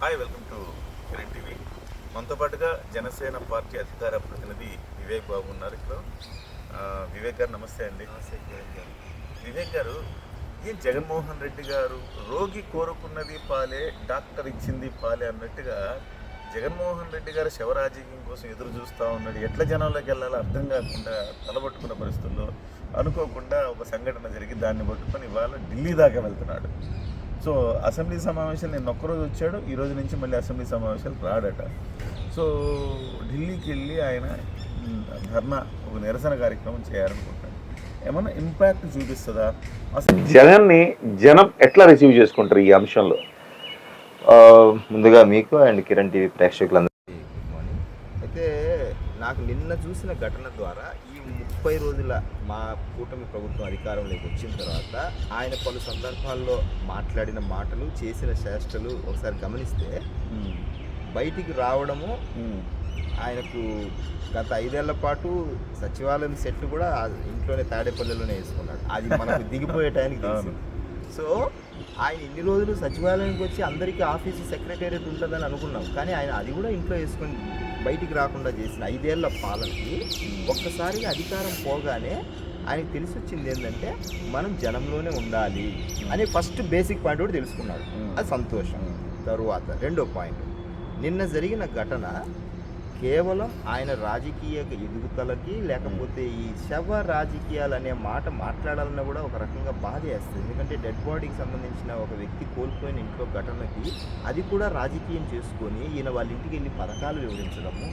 Hi welcome to Kiran TV మనతో పాటుగా Janasena party అధికార ప్రతినిధి వివేక్ బాబు ఉన్నారు ఇక్కడ వివేక్ గారు నమస్తే అండి. వివేక్ గారు. ఏం జగన్మోహన్ రెడ్డి గారు రోగి కోరుకున్నది పాలే డాక్టర్ ఇచ్చింది పాలే అన్నట్టుగా జగన్మోహన్ రెడ్డి గారు శవరాజకీయం కోసం ఎదురు చూస్తూ ఉన్నాడు. ఎట్లా జనంలోకి వెళ్ళాలో అర్థం కాకుండా తలబట్టుకున్న పరిస్థితుల్లో అనుకోకుండా ఒక సంఘటన జరిగి దాన్ని పట్టుకొని ఇవాళ ఢిల్లీ దాకా వెళ్తున్నాడు. సో అసెంబ్లీ సమావేశాలు నేను ఒక్కరోజు వచ్చాడు ఈ రోజు నుంచి మళ్ళీ అసెంబ్లీ సమావేశాలు రాడట. సో ఢిల్లీకి వెళ్ళి ఆయన ధర్నా ఒక నిరసన కార్యక్రమం చేయాలనుకుంటాడు ఏమన్నా ఇంపాక్ట్ చూపిస్తుందా? అసలు జనాన్ని జనం ఎట్లా రిసీవ్ చేసుకుంటారు ఈ అంశంలో? ఆ, ముందుగా మీకు అండ్ కిరణ్ టీవీ ప్రేక్షకులందరికీ గుడ్ మార్నింగ్ అయితే నాకు నిన్న చూసిన ఘటన ద్వారా ముప్పై రోజుల మా కూటమి ప్రభుత్వం అధికారంలోకి వచ్చిన తర్వాత ఆయన పలు సందర్భాల్లో మాట్లాడిన మాటలు చేసిన చేష్టలు ఒకసారి గమనిస్తే బయటికి రావడము ఆయనకు గత ఐదేళ్ళ పాటు సచివాలయం సెట్ కూడా ఇంట్లోనే తాడేపల్లిలోనే వేసుకున్నాడు. అది మనకు దిగిపోయే టైంకి తెలిసింది. సో ఆయన ఇన్ని రోజులు సచివాలయానికి వచ్చి అందరికీ ఆఫీసు సెక్రటేరియట్ ఉంటుందని అనుకున్నాం. కానీ ఆయన అది కూడా ఇంట్లో వేసుకొని బయటికి రాకుండా చేసిన ఐదేళ్ళ పాలనకి ఒక్కసారిగా అధికారం పోగానే ఆయనకు తెలిసి వచ్చింది ఏంటంటే మనం జనంలోనే ఉండాలి అనే ఫస్ట్ బేసిక్ పాయింట్ కూడా తెలుసుకున్నాడు. అది సంతోషం. తరువాత రెండో పాయింట్ నిన్న జరిగిన ఘటన కేవలం ఆయన రాజకీయ ఎదుగుదలకి లేకపోతే ఈ శవ రాజకీయాలు అనే మాట మాట్లాడాలన్నా కూడా ఒక రకంగా బాధ వేస్తుంది ఎందుకంటే డెడ్ బాడీకి సంబంధించిన ఒక వ్యక్తి కోల్పోయిన ఇంట్లో ఘటనకి అది కూడా రాజకీయం చేసుకొని ఈయన వాళ్ళ ఇంటికి వెళ్ళి పథకాలు వివరించడము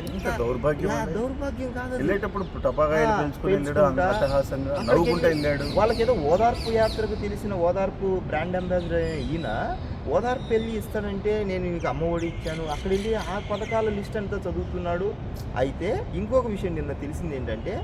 ఎంత దౌర్భాగ్యం. దౌర్భాగ్యం కాదు. వెళ్ళేటప్పుడు వాళ్ళకేదో ఓదార్పు యాత్రకు తెలిసిన ఓదార్పు బ్రాండ్ అంబాసిడర్ అయిన ఈయన ఓదార్పు వెళ్ళి ఇస్తానంటే నేను నీకు అమ్మఒడి ఇచ్చాను. అక్కడ వెళ్ళి ఆ పథకాల లిస్ట్ అంతా చదువుతున్నాడు. అయితే ఇంకొక విషయం నిన్న తెలిసింది ఏంటంటే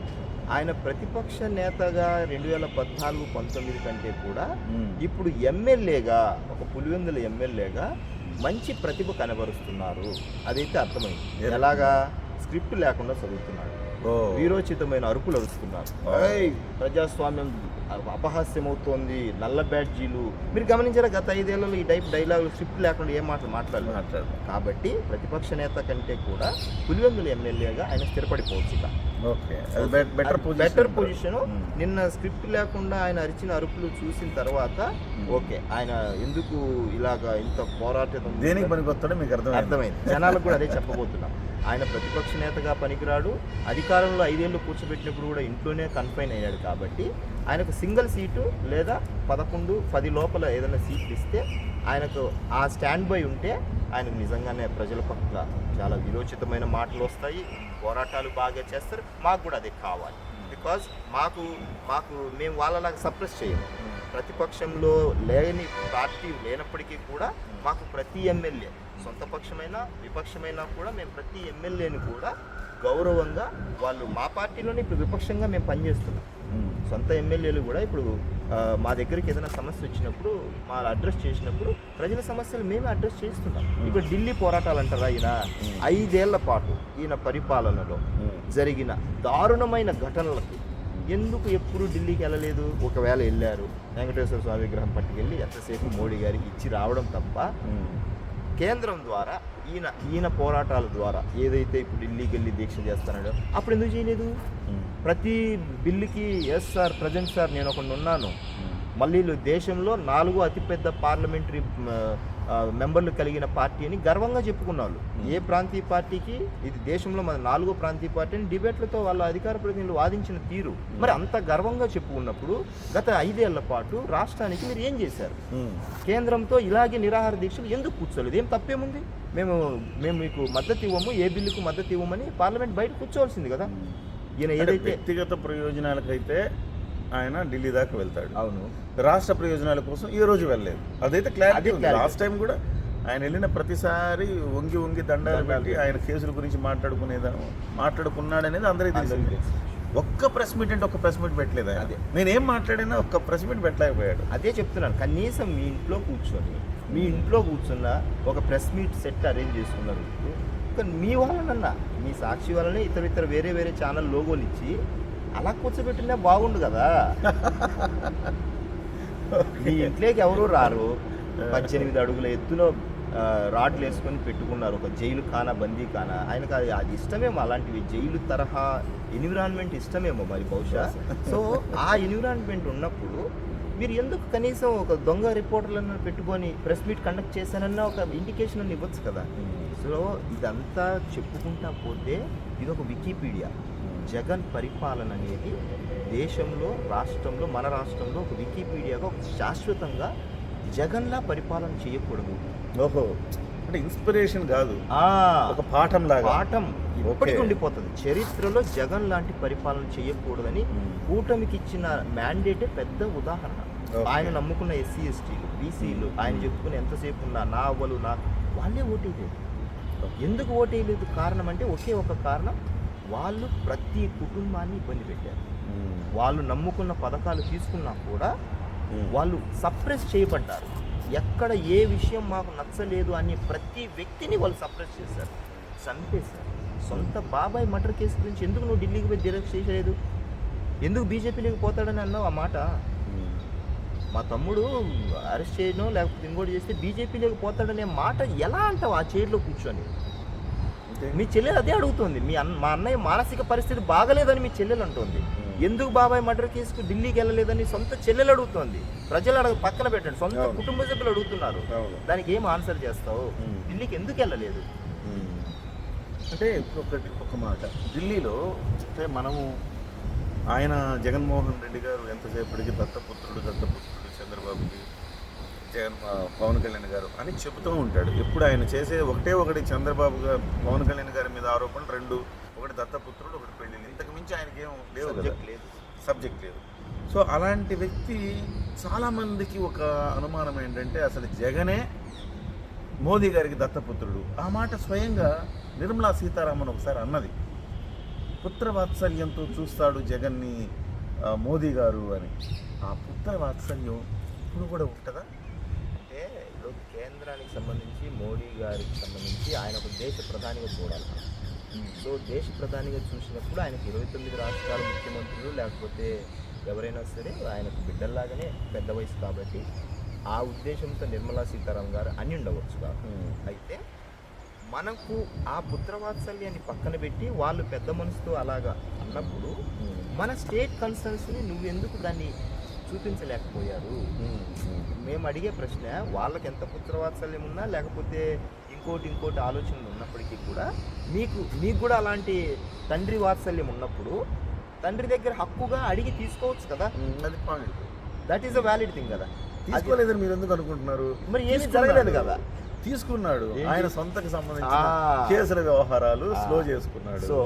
ఆయన ప్రతిపక్ష నేతగా రెండు వేల పద్నాలుగు పంతొమ్మిది కంటే కూడా ఇప్పుడు ఎమ్మెల్యేగా ఒక పులివెందుల ఎమ్మెల్యేగా మంచి ప్రతిభ కనబరుస్తున్నారు. అదైతే అర్థమైంది. ఎలాగా? స్క్రిప్ట్ లేకుండా చదువుతున్నాడు. వీరోచితమైన అరుపులు అరుస్తున్నారు. ప్రజాస్వామ్యం అపహాస్యం అవుతోంది నల్ల బ్యాడ్జీలు. మీరు గమనించారా గత ఐదేళ్ళలో ఈ టైప్ డైలాగులు స్క్రిప్ట్ లేకుండా ఏం మాటలు మాట్లాడలేదు? మాట్లాడు కాబట్టి ప్రతిపక్ష నేత కంటే కూడా పులివెందుల ఎమ్మెల్యేగా ఆయన స్థిరపడిపోవచ్చు okay. Better position better position. నిన్న స్క్రిప్ట్ లేకుండా ఆయన అరిచిన అరుపులు చూసిన తర్వాత మ్. ఓకే. ఆయన ఎందుకు ఇలాగా ఇంత పోరాటం దేనికి పనికొస్తాడో మీకు అర్థమైంది. అర్థమైంది. జనాలకు కూడా అదే చెప్పబోతున్నాం. ఆయన ప్రతిపక్ష నేతగా పనికిరాడు. అధికారంలో ఐదేళ్ళు కూర్చోబెట్టినప్పుడు కూడా ఇంట్లోనే కన్ఫైన్ అయ్యాడు కాబట్టి ఆయనకు సింగిల్ సీటు లేదా పదకొండు పది లోపల ఏదైనా సీట్లు ఇస్తే ఆయనకు ఆ స్టాండ్ బై ఉంటే ఆయనకు నిజంగానే ప్రజల పట్ల చాలా విరోచితమైన మాటలు వస్తాయి పోరాటాలు బాగా చేస్తారు మాకు కూడా అదే కావాలి. బికాజ్ మాకు మాకు మేము వాళ్ళలాగా సప్రెస్ చేయము. ప్రతిపక్షంలో లేని పార్టీ లేనప్పటికీ కూడా మాకు ప్రతి ఎమ్మెల్యే సొంత పక్షమైనా విపక్షమైనా కూడా మేము ప్రతి ఎమ్మెల్యేని కూడా గౌరవంగా వాళ్ళు మా పార్టీలోనే ఇప్పుడు విపక్షంగా మేము పనిచేస్తున్నాం. సొంత ఎమ్మెల్యేలు కూడా ఇప్పుడు మా దగ్గరికి ఏదైనా సమస్య వచ్చినప్పుడు మా అడ్రస్ చేసినప్పుడు ప్రజల సమస్యలు మేమే అడ్రస్ చేస్తున్నాం. ఇప్పుడు ఢిల్లీ పోరాటాలు అంటారా ఈయన? ఐదేళ్ళ పాటు ఈయన పరిపాలనలో. జరిగిన దారుణమైన ఘటనలకి ఎందుకు ఎప్పుడు ఢిల్లీకి వెళ్ళలేదు? ఒకవేళ వెళ్ళారు వెంకటేశ్వర స్వామి విగ్రహం పట్టుకెళ్ళి ఎంతసేపు మోడీ గారికి ఇచ్చి రావడం తప్ప. కేంద్రం ద్వారా ఈయన ఈయన పోరాటాల ద్వారా ఏదైతే ఇప్పుడు ఢిల్లీకి వెళ్ళి దీక్ష చేస్తున్నాడో అప్పుడు ఎందుకు చేయలేదు. ప్రతి బిల్లుకి ఎస్ సార్ ప్రజెంట్ సార్ నేను ఒకటి ఉన్నాను. మళ్ళీ దేశంలో నాలుగో అతిపెద్ద పార్లమెంటరీ మెంబర్లు కలిగిన పార్టీ అని గర్వంగా చెప్పుకున్నారు ఏ ప్రాంతీయ పార్టీకి ఇది దేశంలో మన నాలుగో ప్రాంతీయ పార్టీ అని డిబేట్లతో వాళ్ళ అధికార ప్రతినిధులు వాదించిన తీరు. మరి అంత గర్వంగా చెప్పుకున్నప్పుడు గత ఐదేళ్ళ పాటు రాష్ట్రానికి మీరు ఏం చేశారు. కేంద్రంతో ఇలాగే నిరాహార దీక్షలు ఎందుకు కూర్చోలేదు? ఏం తప్పేముంది? మేము మేము మీకు మద్దతు ఇవ్వము ఏ బిల్లుకు మద్దతు ఇవ్వమని పార్లమెంట్ బయట కూర్చోవాల్సింది కదా. ఈయన ఏదైతే వ్యక్తిగత ప్రయోజనాలకైతే ఆయన ఢిల్లీ దాకా వెళ్తాడు. అవును. రాష్ట్ర ప్రయోజనాల కోసం ఈ రోజు వెళ్ళలేదు. అదైతే క్లారిటీ ఉంది. లాస్ట్ టైం కూడా ఆయన వెళ్ళిన ప్రతిసారి వంగి వంగి దండాలు పెట్టి ఆయన కేసుల గురించి మాట్లాడుకునేదా మాట్లాడుకున్నాడు అనేది అందరికీ తెలిసింది. తెలుసు. ఒక్క ప్రెస్ మీట్ అంటే ఒక్క ప్రెస్ మీట్ పెట్టలేదు ఆయన. అదే. నేనేం మాట్లాడినా ఒక్క ప్రెస్ మీట్ పెట్టలేకపోయాడు. అదే చెప్తున్నాను. కనీసం మీ ఇంట్లో కూర్చొని మీ ఇంట్లో కూర్చున్న ఒక ప్రెస్ మీట్ సెట్ అరేంజ్ చేసుకున్నారు కానీ మీ వాళ్ళనన్నా మీ సాక్షి వాళ్ళనే ఇతర ఇతర వేరే వేరే ఛానల్ లోగోలు ఇచ్చి అలా కూర్చోబెట్టినా బాగుండు కదా. మీ ఇంట్లోకి ఎవరు రారు. పద్దెనిమిది అడుగుల ఎత్తులో రాడ్లు వేసుకొని పెట్టుకున్నారు. ఒక జైలు ఖానా బందీ ఖానా. ఆయనకు అది అది ఇష్టమేమో అలాంటివి జైలు తరహా ఎన్విరాన్మెంట్ ఇష్టమేమో మరి బహుశా. సో ఆ ఎన్విరాన్మెంట్ ఉన్నప్పుడు మీరు ఎందుకు కనీసం ఒక దొంగ రిపోర్టర్లను పెట్టుకొని ప్రెస్ మీట్ కండక్ట్ చేశానన్న ఒక ఇండికేషన్ ఇవ్వచ్చు కదా. సో ఇదంతా చెప్పుకుంటా పోతే ఇది ఒక వికీపీడియా జగన్ పరిపాలన అనేది దేశంలో రాష్ట్రంలో మన రాష్ట్రంలో ఒక వికీపీడియాగా ఒక శాశ్వతంగా జగన్లా పరిపాలన చేయకూడదు. ఓహో. అంటే ఇన్స్పిరేషన్ కాదు. ఒక పాఠం లాగా పాఠం ఇప్పటికీ. ఉండిపోతుంది. చరిత్రలో జగన్ లాంటి పరిపాలన చేయకూడదని కూటమికి ఇచ్చిన మ్యాండేటే పెద్ద ఉదాహరణ. ఆయన నమ్ముకున్న ఎస్సీ ఎస్టీలు బీసీలు ఆయన చెప్పుకుని ఎంతసేపు ఉన్నా నా అవ్వలు నా వాళ్ళే ఓటేయలేదు. ఎందుకు ఓటేయలేదు? కారణం అంటే ఒకే ఒక కారణం. వాళ్ళు ప్రతి కుటుంబాన్ని ఇబ్బంది పెట్టారు. వాళ్ళు నమ్ముకున్న పథకాలు తీసుకున్నా కూడా వాళ్ళు సప్రెస్ చేయబడ్డారు. ఎక్కడ ఏ విషయం మాకు నచ్చలేదు అనే ప్రతి వ్యక్తిని వాళ్ళు సప్రెస్ చేశారు. చంపేశారు. సొంత బాబాయ్ మర్డర్ కేసు గురించి ఎందుకు నువ్వు ఢిల్లీకి పోయి డిరెక్ట్ చేయలేదు? ఎందుకు బీజేపీలోకి పోతాడని అన్నావు ఆ మాట? మా తమ్ముడు అరెస్ట్ చేయడం లేకపోతే ఇంకోటి చేస్తే బీజేపీలోకి పోతాడనే మాట ఎలా అంటావు ఆ చైర్లో కూర్చొని? మీ చెల్లెలు అదే అడుగుతుంది. మీ అన్న మా అన్నయ్య మానసిక పరిస్థితి బాగలేదని మీ చెల్లెలు అంటుంది. ఎందుకు బాబాయ్ మర్డర్ కేసుకు ఢిల్లీకి వెళ్ళలేదని సొంత చెల్లెలు అడుగుతోంది. ప్రజలు అడగ పక్కన పెట్టండి. సొంత. కుటుంబ సభ్యులు అడుగుతున్నారు. దానికి ఏం ఆన్సర్ చేస్తావు. ఢిల్లీకి ఎందుకు వెళ్ళలేదు? అంటే ఒకటి ఒక మాట. ఢిల్లీలో అంటే మనము ఆయన జగన్మోహన్ రెడ్డి గారు ఎంతసేపటికి దత్తపుత్రుడు దత్తపుత్రుడు చంద్రబాబుకి జగన్ పవన్ కళ్యాణ్ గారు అని చెబుతూ ఉంటాడు. ఎప్పుడు ఆయన చేసే ఒకటే ఒకటి చంద్రబాబు గారు పవన్ కళ్యాణ్ గారి మీద ఆరోపణలు రెండు ఒకటి దత్తపుత్రుడు ఒకటి పెళ్ళి ఇంతకు మించి ఆయనకి ఏం లేవు లేదు. సబ్జెక్ట్ లేదు. సో అలాంటి వ్యక్తి చాలామందికి ఒక అనుమానం ఏంటంటే అసలు జగనే మోదీ గారికి దత్తపుత్రుడు. ఆ మాట స్వయంగా నిర్మలా సీతారామన్ ఒకసారి అన్నది. పుత్ర వాత్సల్యంతో చూస్తాడు జగన్ని మోదీ గారు అని. ఆ పుత్ర వాత్సల్యం ఇప్పుడు కూడా ఉంటుందా? కేంద్రానికి సంబంధించి మోడీ గారికి సంబంధించి ఆయన ఒక దేశ ప్రధానిగా చూడాలి. సో దేశ ప్రధానిగా చూసినప్పుడు ఆయనకు ఇరవై తొమ్మిది రాష్ట్రాల ముఖ్యమంత్రులు లేకపోతే ఎవరైనా సరే ఆయనకు బిడ్డల్లాగానే పెద్ద వయసు కాబట్టి ఆ ఉద్దేశంతో నిర్మలా సీతారామన్ గారు అని ఉండవచ్చు కాదు అయితే మనకు ఆ పుత్రవాత్సల్యాన్ని పక్కన పెట్టి వాళ్ళు పెద్ద మనసుతో అలాగా అన్నప్పుడు మన స్టేట్ కన్సర్న్స్ని నువ్వెందుకు దాన్ని చూపించలేకపోయారు మేము అడిగే ప్రశ్న వాళ్ళకి ఎంత పుత్రవాత్సల్యం ఉన్నా లేకపోతే ఇంకోటి ఇంకోటి ఆలోచనలు ఉన్నప్పటికీ కూడా మీకు మీకు కూడా అలాంటి తండ్రి వాత్సల్యం ఉన్నప్పుడు తండ్రి దగ్గర హక్కుగా అడిగి తీసుకోవచ్చు కదా అది point that is a valid thing కదా తీసుకోలేదని మీరు ఎందుకు అనుకుంటున్నారు మరి ఏమీ. జరగలేదు కదా. తీసుకున్నాడు? ఆయన సొంతకి సంబంధించిన. కేసుల వ్యవహారాలు. స్లో చేసుకున్నాడు సో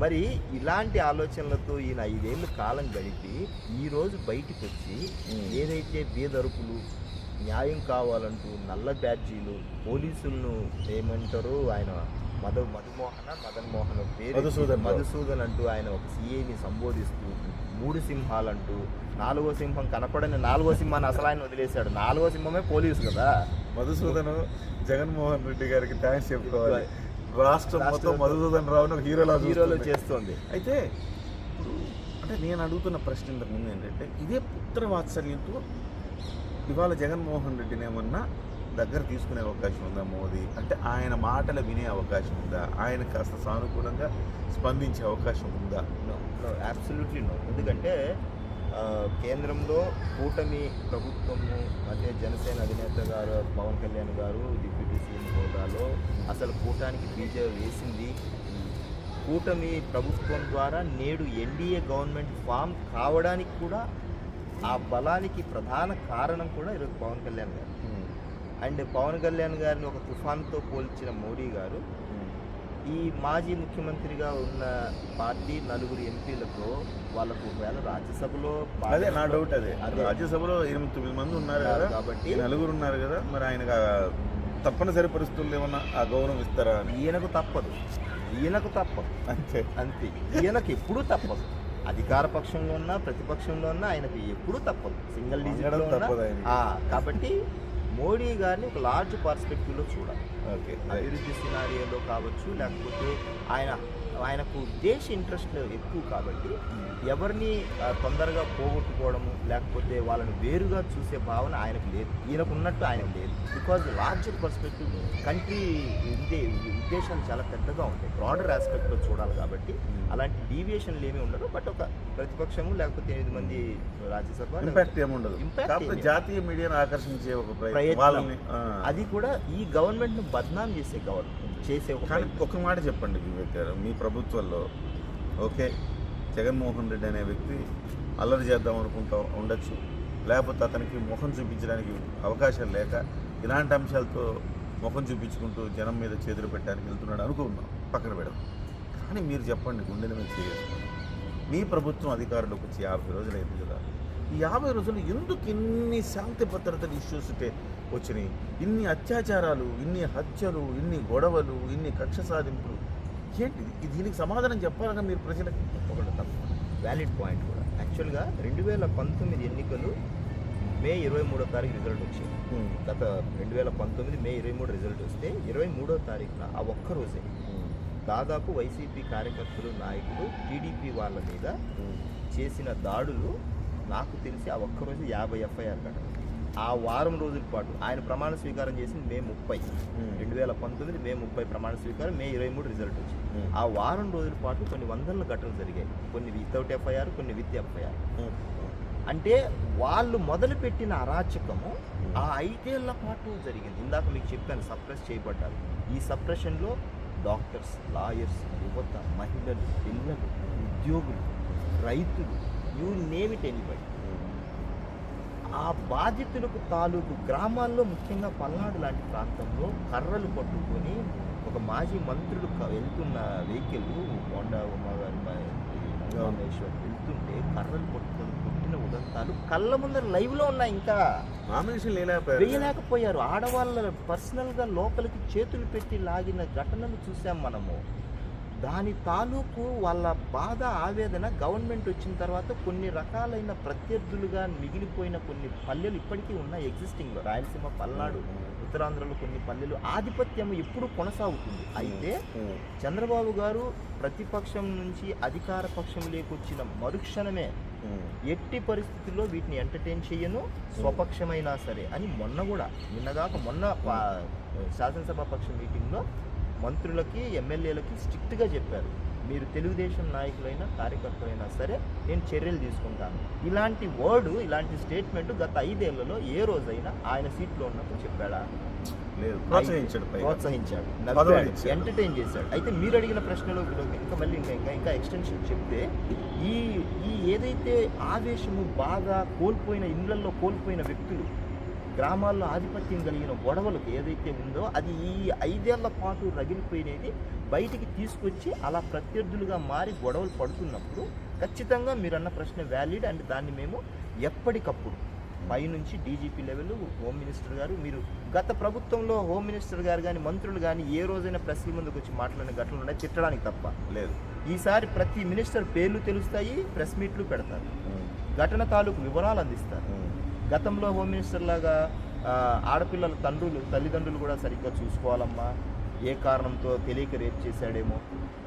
మరి ఇలాంటి ఆలోచనలతో ఈయన ఐదేళ్ళు కాలం గడిపి ఈ రోజు బయటికి వచ్చి. ఏదైతే బేదరుకులు న్యాయం కావాలంటూ నల్ల బ్యాడ్జీలు పోలీసులను ఏమంటారు ఆయన మధు మధుమోహన మదన్ మోహన్ పేరు మధుసూదన్. మధుసూదన్ అంటూ ఆయన ఒక సీఏని సంబోధిస్తూ మూడు సింహాలంటూ నాలుగో సింహం కనపడని నాలుగో సింహాన్ని అసలు ఆయన వదిలేశాడు నాలుగో సింహమే పోలీసు కదా మధుసూదన్ జగన్మోహన్ రెడ్డి గారికి థ్యాంక్స్ చెప్పుకోవాలి రాష్ట్రం మొత్తం మధుసూదన్ రావును ఒక హీరోలా హీరోలు చూస్తుంది. అయితే ఇప్పుడు అంటే నేను అడుగుతున్న ప్రశ్న ఇంతకు ముందు ఏంటంటే ఇదే పుత్ర వాత్సల్యంతో ఇవాళ జగన్మోహన్ రెడ్డిని ఏమన్నా దగ్గర తీసుకునే అవకాశం ఉందా మోదీ? అంటే ఆయన మాటలు వినే అవకాశం ఉందా? ఆయన కాస్త సానుకూలంగా స్పందించే అవకాశం ఉందా? అబ్సల్యూట్లీ నో ఎందుకంటే కేంద్రంలో కూటమి ప్రభుత్వము అంటే జనసేన అధినేత గారు పవన్ కళ్యాణ్ గారు డిప్యూటీ హోదాలో అసలు కూటానికి బీజేపీ వేసింది. కూటమి ప్రభుత్వం ద్వారా నేడు ఎన్డీఏ గవర్నమెంట్ ఫామ్ కావడానికి కూడా ఆ బలానికి ప్రధాన కారణం కూడా ఈరోజు పవన్ కళ్యాణ్ గారు. అండ్ పవన్ కళ్యాణ్ గారిని ఒక తుఫాన్తో పోల్చిన మోడీ గారు ఈ మాజీ ముఖ్యమంత్రిగా ఉన్న పార్టీ నలుగురు ఎంపీలతో వాళ్ళకు ఒకవేళ రాజ్యసభలో అదే నా డౌట్ అదే. రాజ్యసభలో ఎనిమిది తొమ్మిది మంది ఉన్నారు కదా. కాబట్టి నలుగురు ఉన్నారు కదా మరి ఆయనకు ఆ తప్పనిసరి పరిస్థితుల్లో ఏమన్నా ఆ గౌరవం ఇస్తారా అని? ఈయనకు తప్పదు. ఈయనకు తప్పదు. అంతే. అంతే. ఈయనకు ఎప్పుడూ తప్పదు. అధికార పక్షంలో ఉన్నా ప్రతిపక్షంలో ఉన్నా ఆయనకు ఎప్పుడూ తప్పదు. సింగిల్ వంగడం డిజిట్ తప్పదు. కాబట్టి మోడీ గారిని ఒక లార్జ్ పర్స్పెక్టివ్లో చూడాలి. ఓకే. అభివృద్ధి సినారియోలో కావచ్చు లేకపోతే ఆయన ఆయనకు దేశ ఇంట్రెస్ట్ ఎక్కువ కాబట్టి ఎవరిని తొందరగా పోగొట్టుకోవడము లేకపోతే వాళ్ళని వేరుగా చూసే భావన ఆయనకు లేదు. ఈయనకు ఉన్నట్టు ఆయనకు లేదు. బికాజ్ లార్జర్ పర్స్పెక్టివ్ కంట్రీ ఇదే ఉద్దేశాలు చాలా పెద్దగా ఉంటాయి. బ్రాడర్ ఆస్పెక్ట్లో చూడాలి కాబట్టి అలాంటి డీవియేషన్లు ఏమీ ఉండదు. బట్ ఒక ప్రతిపక్షము లేకపోతే ఎనిమిది మంది రాజ్యసభ ఇంపాక్ట్ ఏముండదు జాతీయ మీడియాను ఆకర్షించే ఒక ప్రయత్నం. అది కూడా ఈ గవర్నమెంట్ను బద్నాం చేసే గవర్నమెంట్ చేసే ఒక మాట చెప్పండి మీ ప్రభుత్వంలో ఓకే జగన్మోహన్ రెడ్డి అనే వ్యక్తి అల్లరి చేద్దాం అనుకుంటా ఉండొచ్చు. లేకపోతే అతనికి ముఖం చూపించడానికి అవకాశం లేక ఇలాంటి అంశాలతో ముఖం చూపించుకుంటూ జనం మీద చేతులు పెట్టడానికి వెళ్తున్నాడు అనుకున్నాం పక్కన పెడదాం. కానీ మీరు చెప్పండి గుండెల మీద చేసుకుని మీ ప్రభుత్వం అధికారులకు వచ్చి యాభై రోజులు అయింది కదా. ఈ యాభై రోజులు ఎందుకు ఇన్ని శాంతి భద్రతల ఇష్యూస్ వచ్చినాయి? ఇన్ని అత్యాచారాలు ఇన్ని హత్యలు ఇన్ని గొడవలు ఇన్ని కక్ష సాధింపులు ఏంటి? దీనికి సమాధానం చెప్పాలన్నా మీరు ప్రజలకి ఒకటి తప్ప వ్యాలిడ్ పాయింట్ కూడా. యాక్చువల్గా రెండు వేల పంతొమ్మిది ఎన్నికలు మే ఇరవై మూడో తారీఖు రిజల్ట్ వచ్చింది గత రెండు వేల పంతొమ్మిది మే ఇరవై మూడు రిజల్ట్ వస్తే ఇరవై మూడో తారీఖున ఆ ఒక్క రోజే దాదాపు వైసీపీ కార్యకర్తలు నాయకులు టీడీపీ వాళ్ళ మీద చేసిన దాడులు నాకు తెలిసి ఆ ఒక్కరోజు యాభై ఎఫ్ఐఆర్ కట్ట ఆ వారం రోజుల పాటు ఆయన ప్రమాణ స్వీకారం చేసింది మే ముప్పై. రెండు వేల పంతొమ్మిది మే ముప్పై ప్రమాణ స్వీకారం మే ఇరవై మూడు రిజల్ట్ వచ్చింది. ఆ వారం రోజుల పాటు కొన్ని వందల ఘటనలు జరిగాయి. కొన్ని వితౌట్ ఎఫ్ఐఆర్ కొన్ని విత్ ఎఫ్ఐఆర్ అంటే వాళ్ళు మొదలుపెట్టిన అరాచకము ఆ ఐదేళ్ళ పాటు జరిగింది. ఇందాక మీకు చెప్పాను సప్రెస్ చేయబడ్డారు. ఈ సప్రెషన్లో డాక్టర్స్ లాయర్స్ యువత మహిళలు పిల్లలు ఉద్యోగులు రైతులు యూ నేమ్ ఇట్ ఎనీబడి ఆ బాధితులకు తాలూకు గ్రామాల్లో ముఖ్యంగా పల్నాడు లాంటి ప్రాంతంలో కర్రలు పట్టుకొని ఒక మాజీ మంత్రులు వెళ్తున్న వెహికల్ హోండా ఉమా గారి ఉమామేశ్వర్ వెళ్తుంటే కర్రలు పట్టుకొని కొట్టిన ఉదంతాలు కళ్ళ ముందర లైవ్లో ఉన్నాయి ఇంకా. నామినేషన్ వేయలేకపోయారు. ఆడవాళ్ళ పర్సనల్గా లోపలికి చేతులు పెట్టి లాగిన ఘటనలు చూసాం మనము. దాని తాలూకు వాళ్ళ బాధ ఆవేదన గవర్నమెంట్ వచ్చిన తర్వాత కొన్ని రకాలైన ప్రత్యర్థులుగా మిగిలిపోయిన కొన్ని పల్లెలు ఇప్పటికీ ఉన్నాయి ఎగ్జిస్టింగ్లో రాయలసీమ పల్నాడు ఉత్తరాంధ్రలో కొన్ని పల్లెలు ఆధిపత్యం ఎప్పుడు కొనసాగుతుంది. అయితే చంద్రబాబు గారు ప్రతిపక్షం నుంచి అధికార పక్షం లేకొచ్చిన మరుక్షణమే ఎట్టి పరిస్థితుల్లో వీటిని ఎంటర్టైన్ చేయను స్వపక్షమైనా సరే అని మొన్న కూడా నిన్నగాక మొన్న శాసనసభ పక్ష మీటింగ్లో మంత్రులకి ఎమ్మెల్యేలకి స్ట్రిక్ట్గా చెప్పారు. మీరు తెలుగుదేశం నాయకులైనా కార్యకర్తలైనా సరే నేను చర్యలు తీసుకుంటాను. ఇలాంటి వర్డ్ ఇలాంటి స్టేట్మెంట్ గత ఐదేళ్ళలో ఏ రోజైనా ఆయన సీట్లో ఉన్నప్పుడు చెప్పాడా? లేదు ప్రోత్సహించాడు. ప్రోత్సహించాడు. ఎంటర్టైన్ చేశాడు. అయితే మీరు అడిగిన ప్రశ్నలో ఇంకా మళ్ళీ ఇంకా ఇంకా ఇంకా ఎక్స్టెన్షన్ చెప్తే ఈ ఈ ఏదైతే ఆవేశము బాధ కోల్పోయిన ఇండ్లల్లో కోల్పోయిన వ్యక్తులు గ్రామాల్లో ఆధిపత్యం కలిగిన గొడవలకు ఏదైతే ఉందో అది ఈ ఐదేళ్ళ పాటు రగిలిపోయినది. బయటికి తీసుకొచ్చి అలా ప్రత్యర్థులుగా మారి గొడవలు పడుతున్నప్పుడు ఖచ్చితంగా మీరు అన్న ప్రశ్న వ్యాలిడ్ అండ్ దాన్ని మేము ఎప్పటికప్పుడు పైనుంచి డీజీపీ లెవెల్ హోమ్ మినిస్టర్ గారు మీరు గత ప్రభుత్వంలో హోమ్ మినిస్టర్ గారు కానీ మంత్రులు కానీ ఏ రోజైనా ప్రెస్ల ముందుకు వచ్చి మాట్లాడిన ఘటనలు ఉన్నాయి. తిట్టడానికి తప్ప లేదు. ఈసారి ప్రతి మినిస్టర్ పేర్లు తెలుస్తాయి ప్రెస్ మీట్లు పెడతారు. ఘటన తాలూకు వివరాలు అందిస్తారు. గతంలో హోమ్ మినిస్టర్ లాగా ఆడపిల్లల తండ్రులు తల్లిదండ్రులు కూడా సరిగ్గా చూసుకోవాలమ్మా. ఏ కారణంతో తెలియక రేపు చేశాడేమో.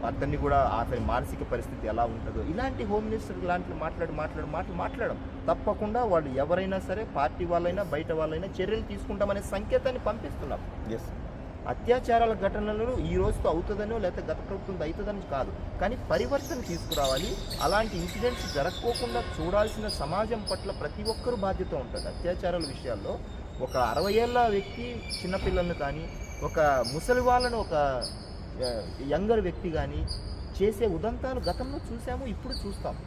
అతన్ని కూడా అతని మానసిక పరిస్థితి ఎలా ఉంటుందో. ఇలాంటి హోమ్ మినిస్టర్ లాంటి మాట్లాడి మాట్లాడి మాటలు మాట్లాడడం తప్పకుండా వాళ్ళు ఎవరైనా సరే పార్టీ వాళ్ళైనా బయట వాళ్ళైనా చర్యలు తీసుకుంటామనే సంకేతాన్ని పంపిస్తున్నారు ఎస్ అత్యాచారాల ఘటనలు ఈ రోజుతో అవుతుందనో లేకపోతే గత ప్రభుత్వం అవుతుందని కాదు. కానీ పరివర్తన తీసుకురావాలి. అలాంటి ఇన్సిడెంట్స్ జరగకోకుండా చూడాల్సిన సమాజం పట్ల ప్రతి ఒక్కరూ బాధ్యత ఉంటుంది. అత్యాచారాల విషయాల్లో ఒక అరవై ఏళ్ళ వ్యక్తి చిన్నపిల్లలను కానీ ఒక ముసలి వాళ్ళను ఒక యంగర్ వ్యక్తి కానీ చేసే ఉదంతాలు గతంలో చూసాము ఇప్పుడు చూస్తాము.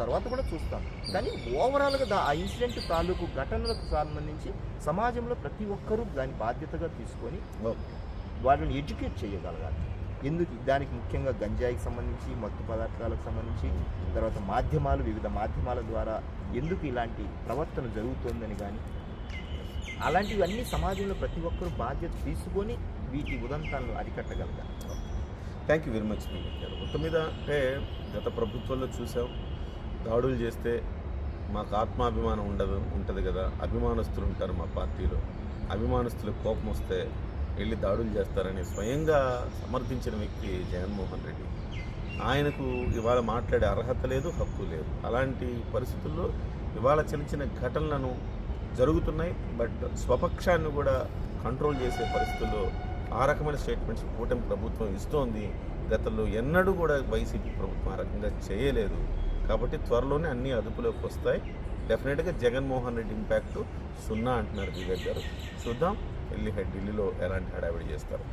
తర్వాత కూడా చూస్తాం. కానీ ఓవరాల్గా ఆ ఇన్సిడెంట్ తాలూకు ఘటనలకు సంబంధించి సమాజంలో ప్రతి ఒక్కరూ దాని బాధ్యతగా తీసుకొని వాళ్ళని ఎడ్యుకేట్ చేయగలగాలి. ఎందుకు? దానికి ముఖ్యంగా గంజాయికి సంబంధించి మత్తు పదార్థాలకు సంబంధించి తర్వాత మాధ్యమాలు వివిధ మాధ్యమాల ద్వారా ఎందుకు ఇలాంటి ప్రవర్తన జరుగుతోందని కానీ అలాంటివన్నీ సమాజంలో ప్రతి ఒక్కరూ బాధ్యత తీసుకొని వీటి ఉదంతాలను అరికట్టగలగాలి. థ్యాంక్ యూ వెరీ మచ్ మొత్తం మీద అంటే గత ప్రభుత్వంలో చూసాం. దాడులు చేస్తే మాకు ఆత్మాభిమానం ఉండదు ఉంటుంది కదా. అభిమానస్తులు ఉంటారు మా పార్టీలో. అభిమానస్తులకు కోపం వస్తే వెళ్ళి దాడులు చేస్తారని స్వయంగా సమర్థించిన వ్యక్తి జగన్మోహన్ రెడ్డి. ఆయనకు ఇవాళ మాట్లాడే అర్హత లేదు హక్కు లేదు. అలాంటి పరిస్థితుల్లో ఇవాళ చిన్న చిన్న ఘటనలను జరుగుతున్నాయి బట్ స్వపక్షాన్ని కూడా కంట్రోల్ చేసే పరిస్థితుల్లో ఆ రకమైన స్టేట్మెంట్స్ కూటమి ప్రభుత్వం ఇస్తోంది. గతంలో ఎన్నడూ కూడా వైసీపీ ప్రభుత్వం ఆ రకంగా చేయలేదు. కాబట్టి త్వరలోనే అన్ని అదుపులోకి వస్తాయి. డెఫినెట్గా జగన్మోహన్ రెడ్డి ఇంపాక్ట్ సున్నా అంటున్నారు వివేక్ గారు. చూద్దాం వెళ్ళి ఢిల్లీలో ఎలాంటి హడావిడి చేస్తారు.